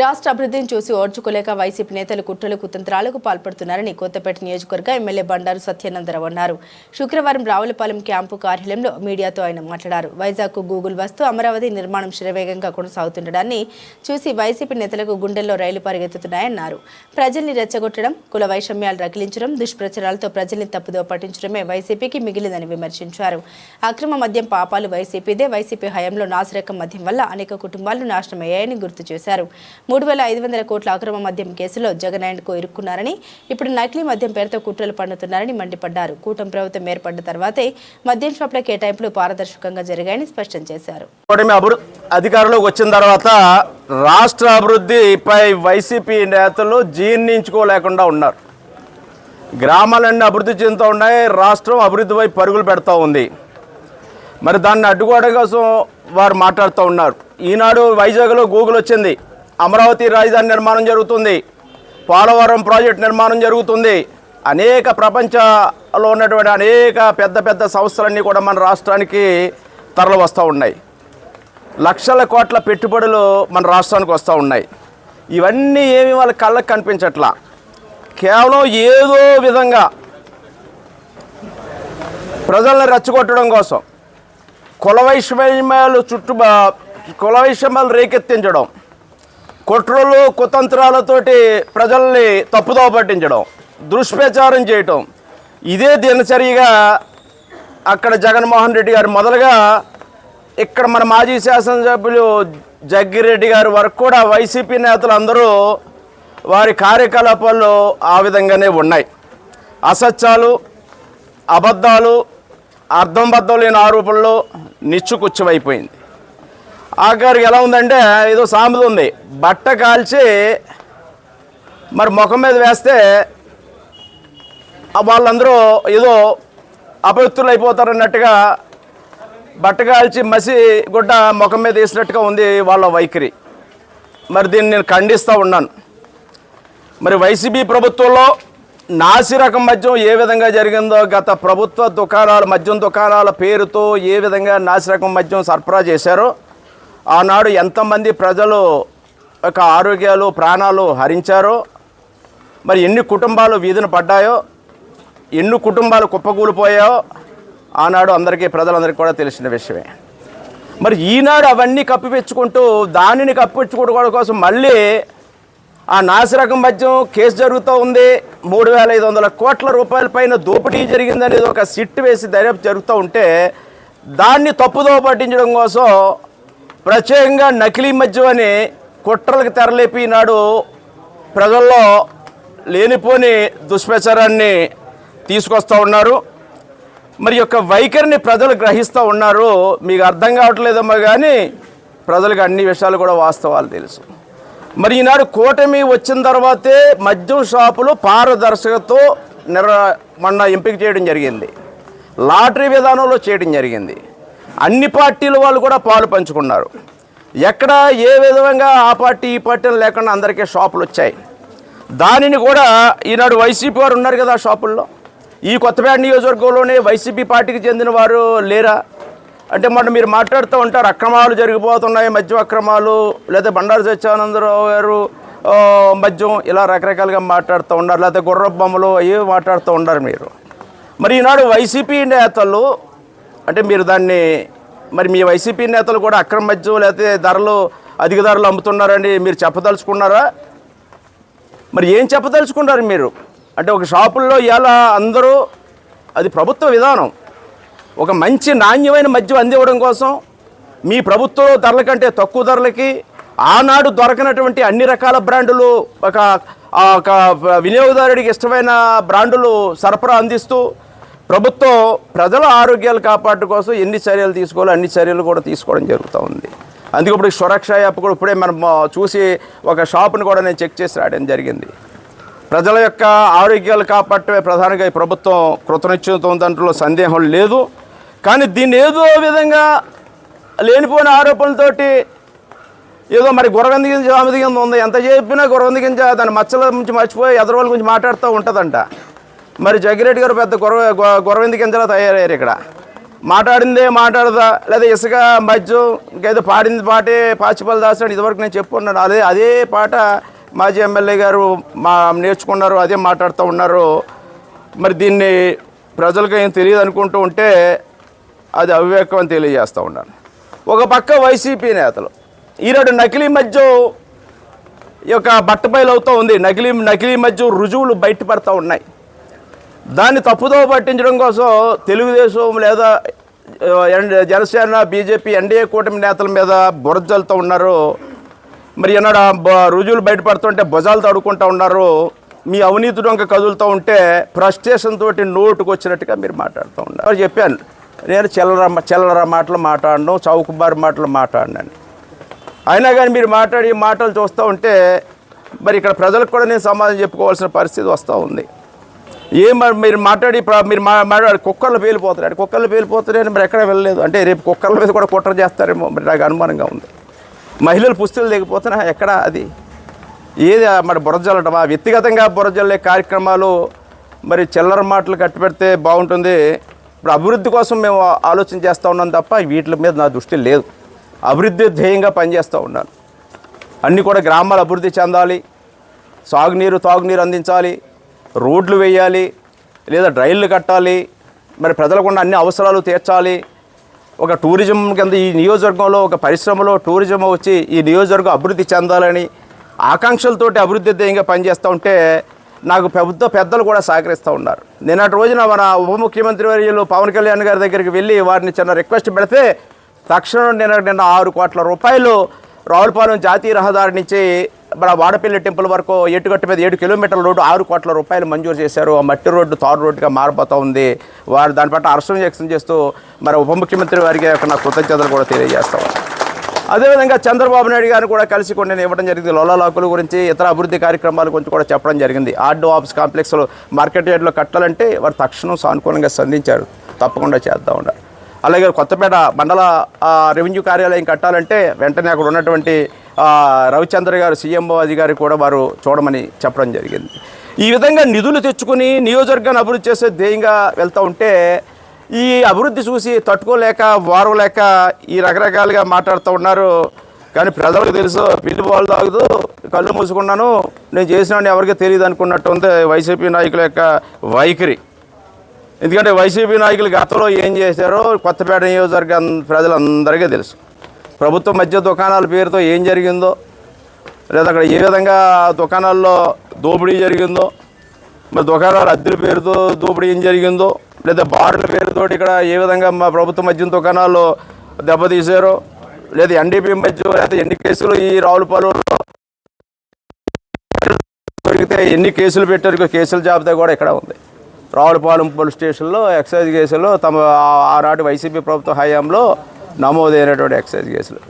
రాష్ట్ర అభివృద్ధిని చూసి ఓర్చుకోలేక వైసీపీ నేతలు కుట్రలు కుతంత్రాలకు పాల్పడుతున్నారని కొత్తపేట నియోజకవర్గ ఎమ్మెల్యే బండారు సత్యానందరావు అన్నారు. శుక్రవారం రావులపాలెం క్యాంపు కార్యాలయంలో మీడియాతో ఆయన మాట్లాడారు. వైజాగ్ గూగుల్ వస్తూ అమరావతి నిర్మాణం శరవేగంగా కొనసాగుతుండడాన్ని చూసి వైసీపీ నేతలకు గుండెల్లో రైలు పరిగెత్తుతున్నాయన్నారు. ప్రజల్ని రెచ్చగొట్టడం కుల వైషమ్యాలు రగిలించడం దుష్ప్రచారాలతో ప్రజల్ని తప్పుదో పట్టించడమే వైసీపీకి మిగిలిందని విమర్శించారు. అక్రమ మద్యం పాపాలు వైసీపీదే వైసీపీ హయాంలో నాసిరకం మద్యం వల్ల అనేక కుటుంబాలు నాశనమయ్యాయని గుర్తు చేశారు. మూడు వేల ఐదు వందల కోట్ల అక్రమ మద్యం కేసులో జగన్ జగనాయన్కు ఇరుక్కున్నారని ఇప్పుడు నకిలీ మద్యం పేరుతో కుట్రలు పన్నుతున్నారని మండిపడ్డారు. కూటమి ప్రభుత్వం ఏర్పడ్డ తర్వాతే మద్యం షాపుల కేటాయింపులు పారదర్శకంగా జరిగాయని స్పష్టం చేశారు. అభివృద్ధి అధికారంలోకి వచ్చిన తర్వాత రాష్ట్ర అభివృద్ధిపై వైసీపీ నేతలు జీర్ణించుకోలేకుండా ఉన్నారు. గ్రామాలన్నీ అభివృద్ధి చెందుతూ ఉన్నాయి రాష్ట్రం అభివృద్ధి వైపు పరుగులు పెడతా ఉంది. మరి దాన్ని అడ్డుకోవడం కోసం వారు మాట్లాడుతూ ఉన్నారు. ఈనాడు వైజాగ్లో గూగుల్ వచ్చింది. అమరావతి రాజధాని నిర్మాణం జరుగుతుంది. పోలవరం ప్రాజెక్ట్ నిర్మాణం జరుగుతుంది. అనేక ప్రపంచంలో ఉన్నటువంటి అనేక పెద్ద పెద్ద సంస్థలన్నీ కూడా మన రాష్ట్రానికి తరలి వస్తూ ఉన్నాయి. లక్షల కోట్ల పెట్టుబడులు మన రాష్ట్రానికి వస్తూ ఉన్నాయి. ఇవన్నీ ఏమి వాళ్ళ కళ్ళకు కనిపించట్లా. కేవలం ఏదో విధంగా ప్రజల్ని రెచ్చగొట్టడం కోసం కుల వైషమ్యాలు చుట్టూ కుల వైషమ్యాలు రేకెత్తించడం. కుట్రలు కుతంత్రాలతోటి ప్రజల్ని తప్పుదోవ పట్టించడం దుష్ప్రచారం చేయటం. ఇదే దినచర్యగా అక్కడ జగన్మోహన్ రెడ్డి గారు మొదలుగా ఇక్కడ మన మాజీ శాసనసభ్యులు జగ్గిరెడ్డి గారి వరకు కూడా వైసీపీ నేతలు అందరూ వారి కార్యకలాపాలు ఆ విధంగానే ఉన్నాయి. అసత్యాలు అబద్ధాలు అర్థం బద్దం లేని ఆరోపణలు నిచ్చుకుచ్చమైపోయింది ఆఖరికి ఎలా ఉందంటే ఏదో సామెత ఉంది. బట్ట కాల్చి మరి ముఖం మీద వేస్తే వాళ్ళందరూ ఏదో అపవిత్రులు అయిపోతారన్నట్టుగా బట్ట కాల్చి మసి గుడ్డ ముఖం మీద వేసినట్టుగా ఉంది వాళ్ళ వైఖరి. మరి దీన్ని నేను ఖండిస్తూ ఉన్నాను. మరి వైసీపీ ప్రభుత్వంలో నాసిరకం మద్యం ఏ విధంగా జరిగిందో గత ప్రభుత్వ దుకాణాలు మద్యం దుకాణాల పేరుతో ఏ విధంగా నాసిరకం మద్యం సరఫరా చేశారో ఆనాడు ఎంతమంది ప్రజలు యొక్క ఆరోగ్యాలు ప్రాణాలు హరించారో మరి ఎన్ని కుటుంబాలు వీధిన పడ్డాయో ఎన్ని కుటుంబాలు కుప్పకూలిపోయాయో ఆనాడు అందరికీ ప్రజలందరికీ కూడా తెలిసిన విషయమే. మరి ఈనాడు అవన్నీ కప్పిపెచ్చుకుంటూ దానిని కప్పిపెచ్చుకోవడం కోసం మళ్ళీ ఆ నాసిరకం మద్యం కేసు జరుగుతూ ఉంది. మూడు వేల ఐదు వందల కోట్ల రూపాయల పైన దోపిడీ జరిగిందనేది ఒక సిట్ వేసి దర్యాప్తు జరుగుతూ ఉంటే దాన్ని తప్పుదో పట్టించడం కోసం ప్రత్యేకంగా నకిలీ మద్యం అని కుట్రలకు తెరలేపి నాడు ప్రజల్లో లేనిపోని దుష్ప్రచారాన్ని తీసుకొస్తూ ఉన్నారు. మరి యొక్క వైఖరిని ప్రజలు గ్రహిస్తూ ఉన్నారు. మీకు అర్థం కావట్లేదమ్మా కానీ ప్రజలకు అన్ని విషయాలు కూడా వాస్తవాలు తెలుసు. మరి ఈనాడు కూటమి వచ్చిన తర్వాతే మద్యం షాపులు పారదర్శకతో నిర్ మొన్న ఎంపిక చేయడం జరిగింది. లాటరీ విధానంలో చేయడం జరిగింది. అన్ని పార్టీల వాళ్ళు కూడా పాలు పంచుకున్నారు. ఎక్కడ ఏ విధంగా ఆ పార్టీ ఈ పార్టీలు లేకుండా అందరికీ షాపులు వచ్చాయి. దానిని కూడా ఈనాడు వైసీపీ వారు ఉన్నారు కదా షాపుల్లో. ఈ కొత్తపేట నియోజకవర్గంలోనే వైసీపీ పార్టీకి చెందిన వారు లేరా? అంటే మొన్న మీరు మాట్లాడుతూ ఉంటారు అక్రమాలు జరిగిపోతున్నాయి మద్యం అక్రమాలు లేదా బండారు సత్యానందరావు గారు మద్యం ఇలా రకరకాలుగా మాట్లాడుతూ ఉన్నారు లేకపోతే గుర్రబొమ్మలు అవి మాట్లాడుతూ ఉన్నారు మీరు. మరి ఈనాడు వైసీపీ నేతలు అంటే మీరు దాన్ని మరి మీ వైసీపీ నేతలు కూడా అక్రమ మద్యం లేకపోతే ధరలు అధిక ధరలు అమ్ముతున్నారని మీరు చెప్పదలుచుకున్నారా? మరి ఏం చెప్పదలుచుకున్నారు మీరు? అంటే ఒక షాపుల్లో ఇలా అందరూ అది ప్రభుత్వ విధానం. ఒక మంచి నాణ్యమైన మద్యం అందివ్వడం కోసం మీ ప్రభుత్వ ధరల కంటే తక్కువ ధరలకి ఆనాడు దొరకనటువంటి అన్ని రకాల బ్రాండులు ఒక ఒక వినియోగదారుడికి ఇష్టమైన బ్రాండులు సరఫరా అందిస్తూ ప్రభుత్వం ప్రజల ఆరోగ్యాలు కాపాడటం కోసం ఎన్ని చర్యలు తీసుకోవాలో అన్ని చర్యలు కూడా తీసుకోవడం జరుగుతూ ఉంది. అందుకే ఇప్పుడు సురక్ష యాప్ కూడా ఇప్పుడే మనం చూసి ఒక షాప్ను కూడా నేను చెక్ చేసి రావడం జరిగింది. ప్రజల యొక్క ఆరోగ్యాలు కాపాడటమే ప్రధానంగా ఈ ప్రభుత్వం కృతనిశ్చయంతో దాంట్లో సందేహం లేదు. కానీ దీన్ని ఏదో విధంగా లేనిపోయిన ఆరోపణలతోటి ఏదో మరి గురగంది గింజ ఆమెది కింద ఉంది ఎంత చెప్పినా గురగంది గింజ దాని మచ్చల నుంచి మర్చిపోయి ఎదరవాళ్ళ గురించి మాట్లాడుతూ ఉంటుందంట. మరి జగ్గిరెడ్డి గారు పెద్ద గొరవ గొరవింది గింజలా తయారయ్యారు ఇక్కడ? మాట్లాడిందే మాట్లాడదా? లేదా ఇసుక మధ్య ఇంకేదో పాడింది పాటే పాచిపల్లి దాసాడు ఇదివరకు నేను చెప్పుకున్నాను. అదే అదే పాట మాజీ ఎమ్మెల్యే గారు మా నేర్చుకున్నారు అదే మాట్లాడుతూ ఉన్నారు. మరి దీన్ని ప్రజలకు ఏం తెలియదు అనుకుంటూ ఉంటే అది అవివేకం అని తెలియజేస్తూ ఉన్నాను. ఒక పక్క వైసీపీ నేతలు ఈనాడు నకిలీ మధ్య ఈ యొక్క బట్టబయలు అవుతూ ఉంది. నకిలీ నకిలీ మధ్య రుజువులు బయటపడతా ఉన్నాయి. దాన్ని తప్పుదో పట్టించడం కోసం తెలుగుదేశం లేదా ఎన్- జనసేన బీజేపీ ఎన్డీఏ కూటమి నేతల మీద బురజలుతూ ఉన్నారు. మరి ఎన్నడ రుజువులు బయటపడుతుంటే భుజాలు తడుకుంటూ ఉన్నారు. మీ అవినీతి డొంక కదులుతూ ఉంటే ఫ్రస్ట్రేషన్ తోటి నోటుకు వచ్చినట్టుగా మీరు మాట్లాడుతూ ఉన్నారు. చెప్పాను నేను చిల్లర చిల్లర మాటలు మాట్లాడను చౌకబారి మాటలు మాట్లాడినాను. అయినా కానీ మీరు మాట్లాడి మాటలు చూస్తూ ఉంటే మరి ఇక్కడ ప్రజలకు కూడా నేను సమాధానం చెప్పుకోవాల్సిన పరిస్థితి వస్తూ ఉంది. ఏం మీరు మాట్లాడి మీరు మా మాట్లాడి కుక్కర్లు పేలిపోతున్నాడు. కుక్కర్లు పేలిపోతున్నాయని మరి ఎక్కడ వెళ్ళలేదు. అంటే రేపు కుక్కర్ల మీద కూడా కుట్ర చేస్తారేమో మరి నాకు అనుమానంగా ఉంది. మహిళలు పుస్తులు దిగిపోతున్నా ఎక్కడ అది? ఏది మరి బురజల్లటమా వ్యక్తిగతంగా బురజల్లే కార్యక్రమాలు మరి చిల్లర మాటలు కట్టిపెడితే బాగుంటుంది. ఇప్పుడు అభివృద్ధి కోసం మేము ఆలోచన చేస్తూ ఉన్నాం తప్ప వీటి మీద నా దృష్టి లేదు. అభివృద్ధి ధ్యేయంగా పనిచేస్తూ ఉన్నాను. అన్నీ కూడా గ్రామాలు అభివృద్ధి చెందాలి. సాగునీరు తాగునీరు అందించాలి. రోడ్లు వేయాలి లేదా డ్రైన్లు కట్టాలి మరి ప్రజలకు ఉన్న అన్ని అవసరాలు తీర్చాలి. ఒక టూరిజం కింద ఈ నియోజకవర్గంలో ఒక పరిశ్రమలో టూరిజం వచ్చి ఈ నియోజకవర్గం అభివృద్ధి చెందాలని ఆకాంక్షలతోటి అభివృద్ధి ధ్యేయంగా పనిచేస్తూ ఉంటే నాకు పెద్ద పెద్దలు కూడా సహకరిస్తూ ఉన్నారు. నిన్నటి రోజున మన ఉప ముఖ్యమంత్రి వర్యులు పవన్ కళ్యాణ్ గారి దగ్గరికి వెళ్ళి వారిని చిన్న రిక్వెస్ట్ పెడితే తక్షణం నిన్న నిన్న ఆరు కోట్ల రూపాయలు రావులపాలెం జాతీయ రహదారి నుంచి మన వాడపల్లి టెంపుల్ వరకు ఎటుగట్టు మీద ఏడు కిలోమీటర్ల రోడ్డు ఆరు కోట్ల రూపాయలు మంజూరు చేశారు. ఆ మట్టి రోడ్డు తారు రోడ్డుగా మారిపోతూ ఉంది. వారు దాని పట్ల హర్షం వ్యక్తం చేస్తూ మరి ఉప ముఖ్యమంత్రి వారికి యొక్క నా కృతజ్ఞతలు కూడా తెలియజేస్తాం అదేవిధంగా చంద్రబాబు నాయుడు గారిని కూడా కలిసి కొన్ని నేను ఇవ్వడం జరిగింది. లోలాకుల గురించి ఇతర అభివృద్ధి కార్యక్రమాల గురించి కూడా చెప్పడం జరిగింది. ఆర్డో ఆఫీస్ కాంప్లెక్స్లో మార్కెట్ యార్డ్లో కట్టాలంటే వారు తక్షణం సానుకూలంగా స్పందించారు తప్పకుండా చేద్దాం ఉన్నారు అలాగే కొత్తపేట మండల రెవెన్యూ కార్యాలయం కట్టాలంటే వెంటనే అక్కడ ఉన్నటువంటి రవిచంద్ర గారు సీఎంఓ అధికారి కూడా వారు చూడమని చెప్పడం జరిగింది. ఈ విధంగా నిధులు తెచ్చుకుని నియోజకవర్గాన్ని అభివృద్ధి చేసే ధ్యేయంగా వెళ్తూ ఉంటే ఈ అభివృద్ధి చూసి తట్టుకోలేక వారవలేక ఈ రకరకాలుగా మాట్లాడుతూ ఉన్నారు. కానీ ప్రజలకు తెలుసు పిల్లి పాలు తాగుతూ కళ్ళు మూసుకున్నాను. నేను చేసినాను ఎవరికి తెలియదు అనుకున్నట్టు ఉంది వైసీపీ నాయకుల యొక్క వైఖరి. ఎందుకంటే వైసీపీ నాయకులు గతంలో ఏం చేశారో కొత్తపేట నియోజకవర్గం ప్రజలందరికీ తెలుసు. ప్రభుత్వ మధ్య దుకాణాల పేరుతో ఏం జరిగిందో లేదా అక్కడ ఏ విధంగా దుకాణాల్లో దోపిడీ జరిగిందో మరి దుకాణాలు అద్దెల పేరుతో దోపిడీ ఏం జరిగిందో లేదా బార్ల పేరుతో ఇక్కడ ఏ విధంగా మా ప్రభుత్వ మద్యం దుకాణాల్లో దెబ్బతీశారో లేదా ఎన్డీపీ మధ్య లేదా ఎన్ని కేసులు ఈ రావులపాలెంలో దొరికితే ఎన్ని కేసులు పెట్టారు కేసుల జాబితా కూడా ఇక్కడ ఉంది. రావులపాలెం పోలీస్ స్టేషన్లో ఎక్సైజ్ కేసులో తమ ఆనాటి వైసీపీ ప్రభుత్వ హయాంలో నమోదైనటువంటి ఎక్సైజ్ కేసులు.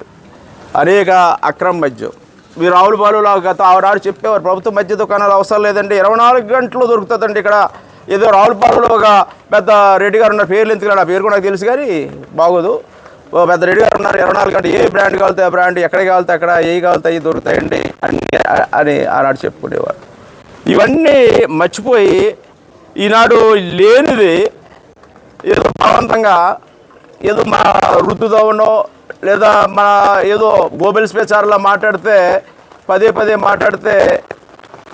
అనేక అక్రమ మద్యం. మీరు రావులపాలెంలో గత ఆనాడు చెప్పేవారు ప్రభుత్వ మద్య దుకాణాలు అవసరం లేదండి ఇరవై నాలుగు గంటలు దొరుకుతుందండి ఇక్కడ. ఏదో రావులపాలులో ఒక పెద్ద రెడ్డి గారు ఉన్న పేర్లు ఎందుకు ఆ పేరు కూడా నాకు తెలుసు కానీ బాగోదు. పెద్ద రెడ్డి గారు ఉన్నారు ఇరవై నాలుగు గంటలు ఏ బ్రాండ్ కావాలితే ఆ బ్రాండ్ ఎక్కడ కావాలితే అక్కడ ఏ కావాలితే అవి దొరుకుతాయండి అన్ని అని ఆనాడు చెప్పుకునేవారు. ఇవన్నీ మర్చిపోయి ఈనాడు లేనిది ఏదో బలవంతంగా ఏదో మా ఋతుదవనో లేదా మన ఏదో గోబెల్ స్పేచార్లా మాట్లాడితే పదే పదే మాట్లాడితే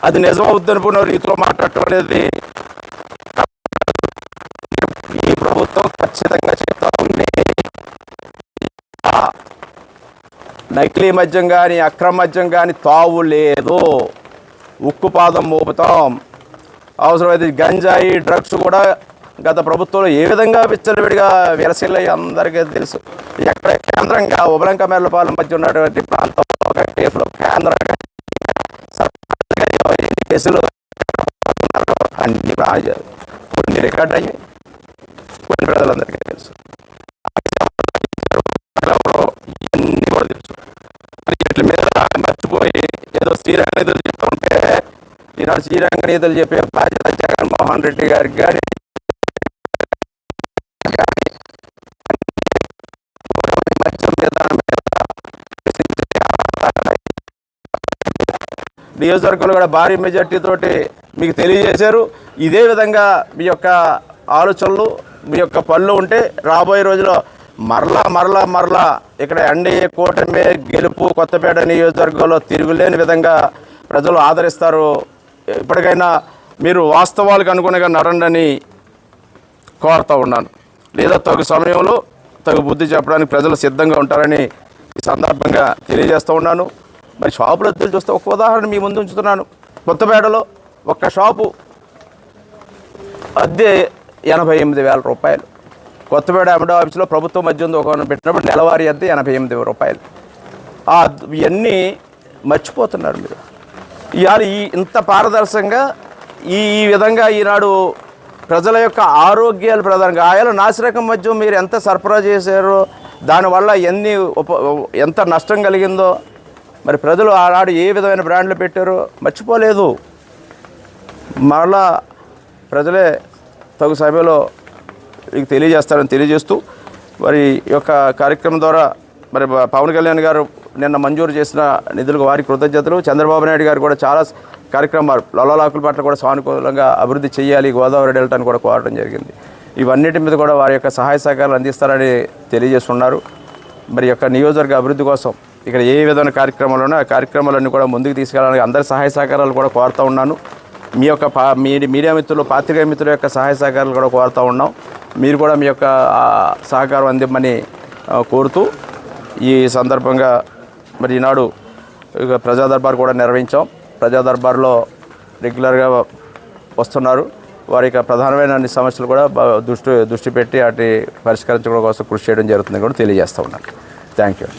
అది నిజం అనుకున్న రీతిలో మాట్లాడటం అనేది ఈ ప్రభుత్వం ఖచ్చితంగా చెప్తా ఉంది. నకిలీ మద్యం కానీ అక్రమ మద్యం కానీ తావు లేదు. ఉక్కుపాదం మోపుతాం. అవసరమైతే గంజాయి డ్రగ్స్ కూడా గత ప్రభుత్వంలో ఏ విధంగా విచ్చలవిడిగా విరసిల్లయ్యి అందరికీ తెలుసు. ఎక్కడ కేంద్రంగా ఉబలంక మెల్లపాలెం మధ్య ఉన్నటువంటి ప్రాంతంలో ఒక కేసులో కేంద్రంగా ఎన్ని కేసులు అన్ని కొన్ని రికార్డ్ అయ్యాయి. కొన్ని ప్రజలందరికీ తెలుసు. ఇవన్నీ కూడా తెలుసు. వీటి మీద మర్చిపోయి ఏదో శ్రీరంగ నేతలు చెప్తుంటే ఈనాడు శ్రీరంగ నేతలు చెప్పే బాధ్యత జగన్మోహన్ రెడ్డి గారికి కానీ నియోజకవర్గంలో కూడా భారీ మెజార్టీతోటి మీకు తెలియజేశారు. ఇదే విధంగా మీ యొక్క ఆలోచనలు మీ యొక్క పనులు ఉంటే రాబోయే రోజుల్లో మరలా మరలా మరలా ఇక్కడ ఎన్డీఏ కూటమి గెలుపు కొత్తపేట నియోజకవర్గంలో తిరుగులేని విధంగా ప్రజలు ఆదరిస్తారు. ఇప్పటికైనా మీరు వాస్తవాలకు అనుగుణంగా నడండి కోరుతూ ఉన్నాను. లేదా తగు సమయంలో తగు బుద్ధి చెప్పడానికి ప్రజలు సిద్ధంగా ఉంటారని ఈ సందర్భంగా తెలియజేస్తూ ఉన్నాను. మరి షాపుల అద్దెలు చూస్తే ఒక ఉదాహరణ మీ ముందు ఉంచుతున్నాను. కొత్తపేటలో ఒక్క షాపు అద్దె ఎనభై ఎనిమిది వేల రూపాయలు. కొత్తపేట అమిడో ఆఫీస్లో ప్రభుత్వ మధ్య దుకాణం పెట్టినప్పుడు నెలవారీ అద్దె ఎనభై ఎనిమిది రూపాయలు. ఆ ఇవన్నీ మర్చిపోతున్నారు మీరు. ఇవాళ ఈ ఇంత పారదర్శకంగా ఈ ఈ విధంగా ఈనాడు ప్రజల యొక్క ఆరోగ్యాలు ప్రధానంగా గాయాల నాసిరకం మధ్య మీరు ఎంత సరఫరా చేశారో దానివల్ల ఎన్ని ఉప ఎంత నష్టం కలిగిందో మరి ప్రజలు ఆనాడు ఏ విధమైన బ్రాండ్లు పెట్టారో మర్చిపోలేదు. మరలా ప్రజలే తగు సమయంలో మీకు తెలియజేస్తారని తెలియజేస్తూ మరి యొక్క కార్యక్రమం ద్వారా మరి పవన్ కళ్యాణ్ గారు నిన్న మంజూరు చేసిన నిధులకు వారి కృతజ్ఞతలు. చంద్రబాబు నాయుడు గారు కూడా చాలా కార్యక్రమాలు లొల్లలాకుల పట్ల కూడా సానుకూలంగా అభివృద్ధి చేయాలి గోదావరి డెల్టాను కూడా కోరడం జరిగింది. ఇవన్నిటి మీద కూడా వారి యొక్క సహాయ సహకారాలు అందిస్తారని తెలియజేస్తున్నారు. మరి యొక్క నియోజకవర్గ అభివృద్ధి కోసం ఇక్కడ ఏ విధమైన కార్యక్రమాలు ఉన్నాయో ఆ కార్యక్రమాలన్నీ కూడా ముందుకు తీసుకెళ్ళడానికి అందరి సహాయ సహకారాలు కూడా కోరుతూ ఉన్నాను. మీ యొక్క పా మీ మీడియా మిత్రులు పాత్రికేయ మిత్రుల యొక్క సహాయ సహకారాలు కూడా కోరుతూ ఉన్నాం. మీరు కూడా మీ యొక్క సహకారం అందిమ్మని కోరుతూ ఈ సందర్భంగా మరి ఈనాడు ఇక ప్రజా దర్బార్ కూడా నిర్వహించాం. ప్రజా దర్బార్లో రెగ్యులర్గా వస్తున్నారు. వారి యొక్క ప్రధానమైన అన్ని సమస్యలు కూడా దృష్టి దృష్టి పెట్టి వాటి పరిష్కరించడం కోసం కృషి చేయడం జరుగుతుంది కూడా తెలియజేస్తూ ఉన్నాను. Thank you